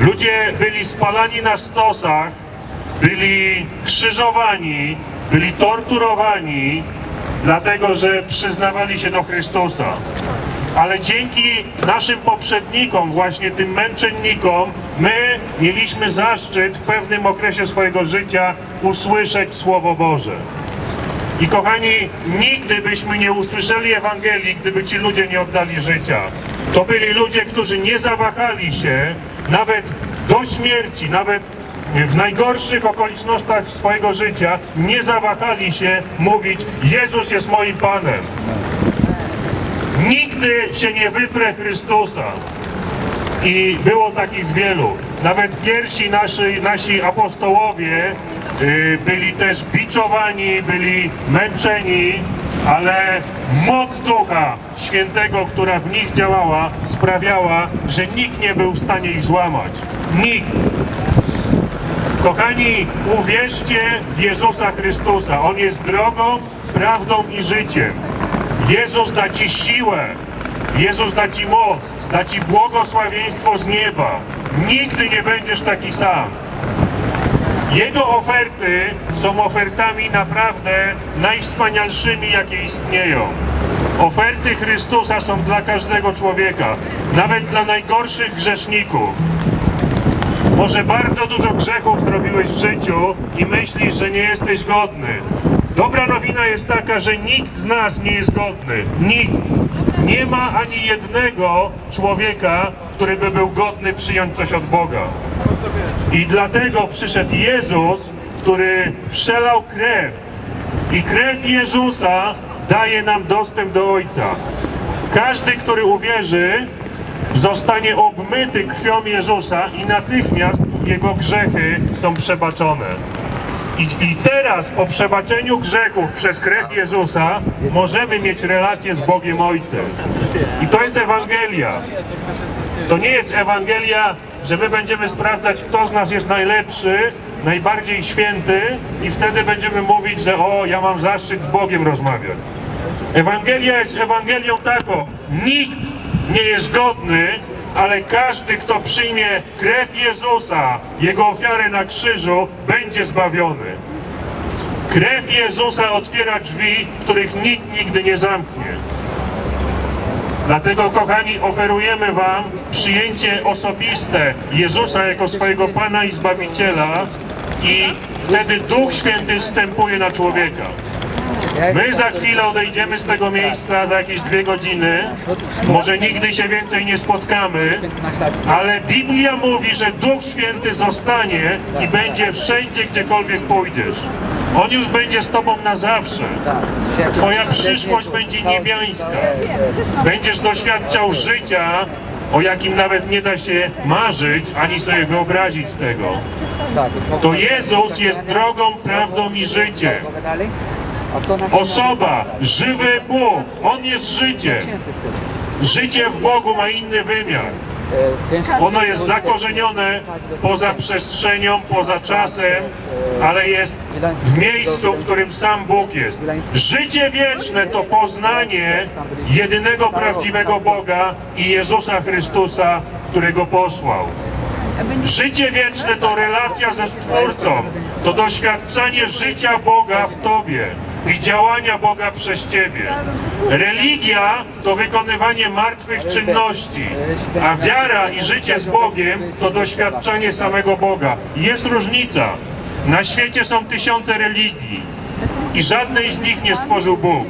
Ludzie byli spalani na stosach, byli krzyżowani, byli torturowani, dlatego że przyznawali się do Chrystusa. Ale dzięki naszym poprzednikom, właśnie tym męczennikom, my mieliśmy zaszczyt w pewnym okresie swojego życia usłyszeć Słowo Boże. I kochani, nigdy byśmy nie usłyszeli Ewangelii, gdyby ci ludzie nie oddali życia. To byli ludzie, którzy nie zawahali się nawet do śmierci, nawet w najgorszych okolicznościach swojego życia, nie zawahali się mówić: Jezus jest moim Panem. Nigdy się nie wyprę Chrystusa. I było takich wielu. Nawet pierwsi nasi, nasi apostołowie y, byli też biczowani, byli męczeni, ale moc Ducha Świętego, która w nich działała, sprawiała, że nikt nie był w stanie ich złamać. Nikt. Kochani, uwierzcie w Jezusa Chrystusa. On jest drogą, prawdą i życiem. Jezus da Ci siłę. Jezus da Ci moc, da Ci błogosławieństwo z nieba. Nigdy nie będziesz taki sam. Jego oferty są ofertami naprawdę najwspanialszymi, jakie istnieją. Oferty Chrystusa są dla każdego człowieka, nawet dla najgorszych grzeszników. Może bardzo dużo grzechów zrobiłeś w życiu i myślisz, że nie jesteś godny. Dobra nowina jest taka, że nikt z nas nie jest godny. Nikt. Nie ma ani jednego człowieka, który by był godny przyjąć coś od Boga. I dlatego przyszedł Jezus, który przelał krew. I krew Jezusa daje nam dostęp do Ojca. Każdy, który uwierzy, zostanie obmyty krwią Jezusa i natychmiast jego grzechy są przebaczone. I, I teraz po przebaczeniu grzechów przez krew Jezusa możemy mieć relację z Bogiem Ojcem. I to jest Ewangelia. To nie jest Ewangelia, że my będziemy sprawdzać, kto z nas jest najlepszy, najbardziej święty i wtedy będziemy mówić, że o, ja mam zaszczyt z Bogiem rozmawiać. Ewangelia jest Ewangelią taką. Nikt nie jest godny, ale każdy, kto przyjmie krew Jezusa, Jego ofiarę na krzyżu, będzie zbawiony. Krew Jezusa otwiera drzwi, których nikt nigdy nie zamknie. Dlatego, kochani, oferujemy Wam przyjęcie osobiste Jezusa jako swojego Pana i Zbawiciela i wtedy Duch Święty wstępuje na człowieka. My za chwilę odejdziemy z tego miejsca, za jakieś dwie godziny. Może nigdy się więcej nie spotkamy, ale Biblia mówi, że Duch Święty zostanie i będzie wszędzie, gdziekolwiek pójdziesz. On już będzie z Tobą na zawsze. Twoja przyszłość będzie niebiańska. Będziesz doświadczał życia, o jakim nawet nie da się marzyć, ani sobie wyobrazić tego. To Jezus jest drogą, prawdą i życiem. Osoba, żywy Bóg, On jest życiem. Życie w Bogu ma inny wymiar. Ono jest zakorzenione poza przestrzenią, poza czasem, ale jest w miejscu, w którym sam Bóg jest. Życie wieczne to poznanie jedynego prawdziwego Boga i Jezusa Chrystusa, którego posłał. Życie wieczne to relacja ze Stwórcą, to doświadczanie życia Boga w Tobie i działania Boga przez Ciebie. Religia to wykonywanie martwych czynności, a wiara i życie z Bogiem to doświadczanie samego Boga. Jest różnica. Na świecie są tysiące religii i żadnej z nich nie stworzył Bóg.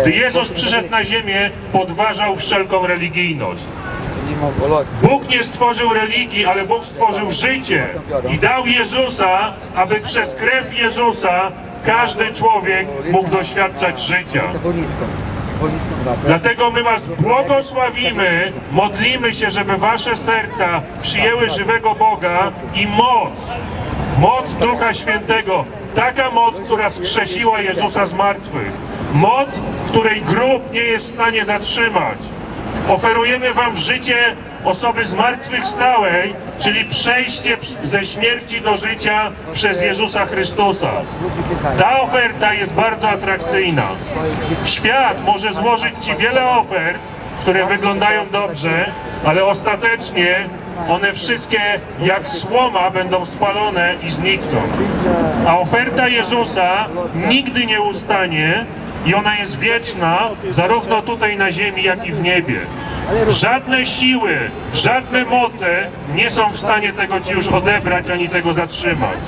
Gdy Jezus przyszedł na ziemię, podważał wszelką religijność. Bóg nie stworzył religii, ale Bóg stworzył życie i dał Jezusa, aby przez krew Jezusa każdy człowiek mógł doświadczać życia. Dlatego my Was błogosławimy, modlimy się, żeby Wasze serca przyjęły żywego Boga i moc, moc Ducha Świętego, taka moc, która skrzesiła Jezusa z martwych, moc, której grób nie jest w stanie zatrzymać. Oferujemy Wam życie osoby zmartwychwstałej, czyli przejście ze śmierci do życia przez Jezusa Chrystusa. Ta oferta jest bardzo atrakcyjna. Świat może złożyć Ci wiele ofert, które wyglądają dobrze, ale ostatecznie one wszystkie jak słoma będą spalone i znikną. A oferta Jezusa nigdy nie ustanie i ona jest wieczna, zarówno tutaj na ziemi, jak i w niebie. Żadne siły, żadne moce nie są w stanie tego ci już odebrać ani tego zatrzymać.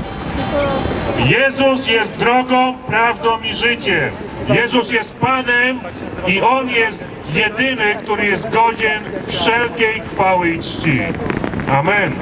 Jezus jest drogą, prawdą i życiem. Jezus jest Panem i On jest jedyny, który jest godzien wszelkiej chwały i czci. Amen.